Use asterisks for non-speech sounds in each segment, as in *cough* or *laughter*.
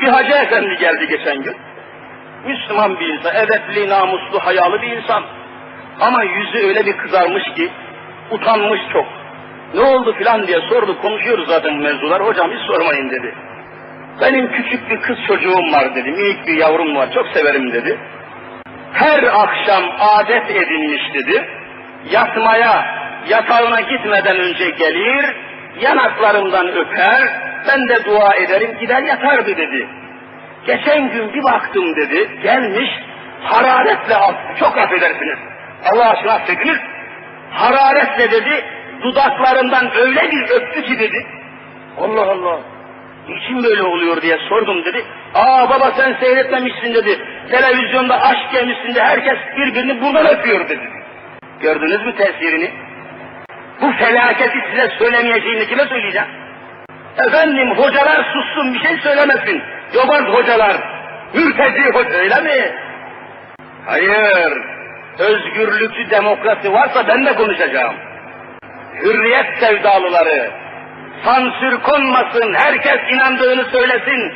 Bir hacı efendi geldi geçen gün. Müslüman bir insan, edepli, namuslu, hayalı bir insan. Ama yüzü öyle bir kızarmış ki, utanmış çok. Ne oldu filan diye sordu, konuşuyoruz zaten mevzular. Hocam hiç sormayın dedi. Benim küçük bir kız çocuğum var dedi, minik bir yavrum var, çok severim dedi. Her akşam adet edinmiş dedi, yatmaya, yatağına gitmeden önce gelir, yanaklarımdan öper, ben de dua ederim, gider yatardı dedi. Geçen gün bir baktım dedi, gelmiş, hararetle, çok affedersiniz, Allah aşkına affediniz, hararetle dedi, dudaklarından öyle bir öptü ki dedi, Allah Allah, niçin böyle oluyor diye sordum dedi. Aa baba sen seyretmemişsin dedi. Televizyonda aşk yemişsin de herkes birbirini buradan öpüyor dedi. Gördünüz mü tesirini? Bu felaketi size söylemeyeceğini kime söyleyeceğim? Efendim hocalar sussun bir şey söylemesin. Yobaz hocalar, mürteci hoca öyle mi? Hayır. Özgürlükçü demokrasi varsa ben de konuşacağım. Hürriyet sevdalıları, sansür konmasın, herkes inandığını söylesin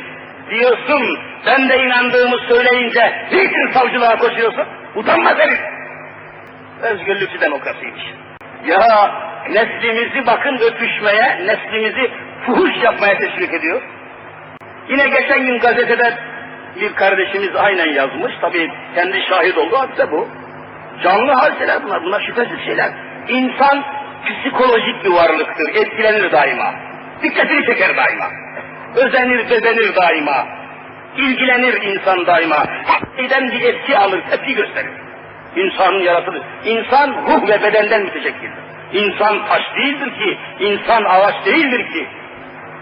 diyorsun. Ben de inandığımı söyleyince niçin savcılığa koşuyorsun? Utanmaz herif. Özgürlükçü demokrasiymiş. Ya neslimizi bakın öpüşmeye, neslimizi fuhuş yapmaya teşvik ediyor. Yine geçen gün gazetede bir kardeşimiz aynen yazmış. Tabii kendi şahit olduğu hadise bu. Canlı hadiseler bunlar. Bunlar şüphesiz şeyler. İnsan psikolojik bir varlıktır. Etkilenir daima. Dikkatini çeker daima. Özenir, bezenir daima. İlgilenir insan daima. Hakikaten bir etki alır, tepki gösterir. İnsanın yaratıdır. İnsan ruh ve bedenden müteşekkildir. İnsan taş değildir ki, insan ağaç değildir ki.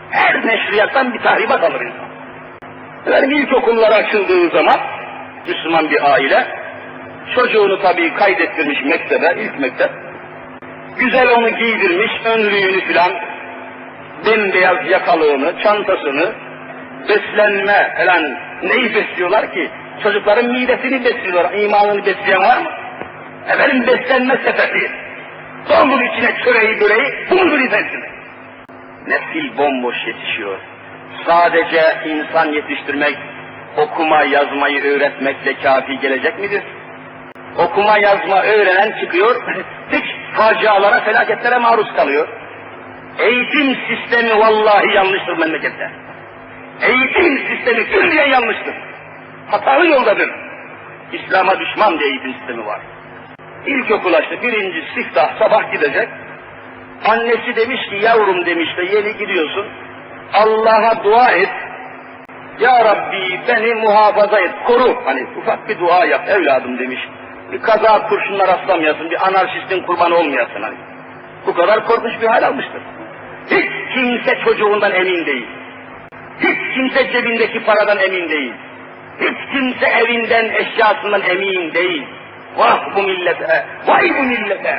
Her neşriyattan bir tahribat alır insan. Efendim ilkokullar açıldığı zaman Müslüman bir aile çocuğunu tabii kaydettirmiş mektebe, ilk mektep. Güzel onu giydirmiş, önlüğünü filan, bembeyaz yakalığını, çantasını, beslenme falan neyi besliyorlar ki? Çocukların midesini besliyorlar, imanını besleyen var mı? Efendim beslenme sepeti. Doldur içine çöreği böreği, buldur içine. Nesil bomboş yetişiyor. Sadece insan yetiştirmek, okuma yazmayı öğretmekle kafi gelecek midir? Okuma yazma öğrenen çıkıyor, *laughs* hiç facialara, felaketlere maruz kalıyor. Eğitim sistemi vallahi yanlıştır memlekette. Eğitim sistemi külliyen yanlıştır. Hatalı yoldadır. İslam'a düşman bir eğitim sistemi var. İlkokul açtı, birinci siftah sabah gidecek. Annesi demiş ki yavrum demiş de yeni gidiyorsun. Allah'a dua et. Ya Rabbi beni muhafaza et, koru. Hani ufak bir dua yap evladım demiş. Bir kaza kurşunlar rastlamayasın, bir anarşistin kurbanı olmayasın hani. Bu kadar korkunç bir hal almıştır. Hiç kimse çocuğundan emin değil. Hiç kimse cebindeki paradan emin değil. Hiç kimse evinden, eşyasından emin değil. Vah bu millete, vay bu millete.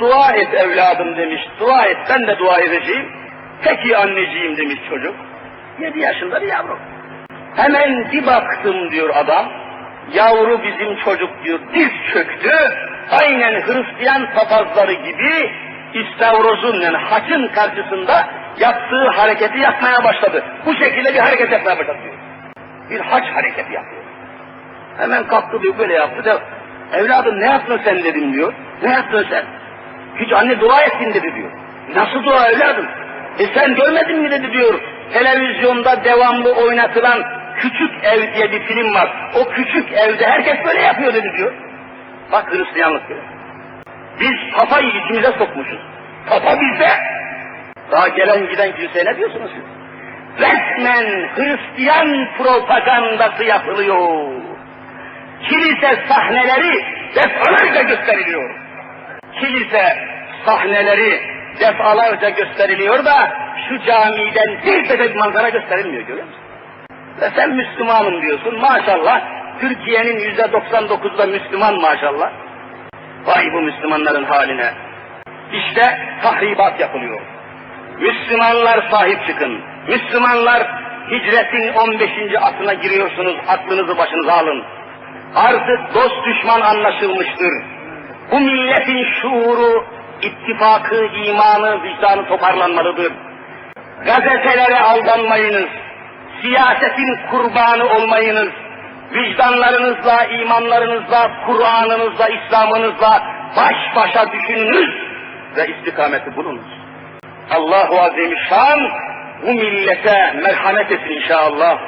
Dua et evladım demiş, dua et ben de dua edeceğim. Peki anneciğim demiş çocuk. Yedi yaşında bir yavru. Hemen bir baktım diyor adam. Yavru bizim çocuk diyor diz çöktü. Aynen Hristiyan papazları gibi İstavroz'un yani haçın karşısında yaptığı hareketi yapmaya başladı. Bu şekilde bir hareket yapmaya başladı diyor. Bir haç hareketi yapıyor. Hemen kalktı diyor böyle yaptı da evladım ne yaptın sen dedim diyor. Ne yaptın sen? Hiç anne dua ettin dedi diyor. Nasıl dua evladım? E sen görmedin mi dedi diyor. Televizyonda devamlı oynatılan Küçük Ev diye bir film var. O küçük evde herkes böyle yapıyor dedi diyor. Bak Hristiyanlık diyor. Biz kafayı içimize sokmuşuz. Kafa bizde. Daha gelen giden kimseye ne diyorsunuz siz? Resmen Hristiyan propagandası yapılıyor. Kilise sahneleri defalarca gösteriliyor. Kilise sahneleri defalarca gösteriliyor da şu camiden bir tefek manzara gösterilmiyor görüyor musun? Ve sen Müslümanım diyorsun maşallah. Türkiye'nin yüzde 99'da Müslüman maşallah. Vay bu Müslümanların haline. İşte tahribat yapılıyor. Müslümanlar sahip çıkın. Müslümanlar hicretin 15. asrına giriyorsunuz. Aklınızı başınıza alın. Artık dost düşman anlaşılmıştır. Bu milletin şuuru, ittifakı, imanı, vicdanı toparlanmalıdır. Gazetelere aldanmayınız. siyasetin kurbanı olmayınız. Vicdanlarınızla, imanlarınızla, Kur'an'ınızla, İslam'ınızla baş başa düşününüz ve istikameti bulunuz. Allahu Azimüşşan bu millete merhamet etsin inşallah.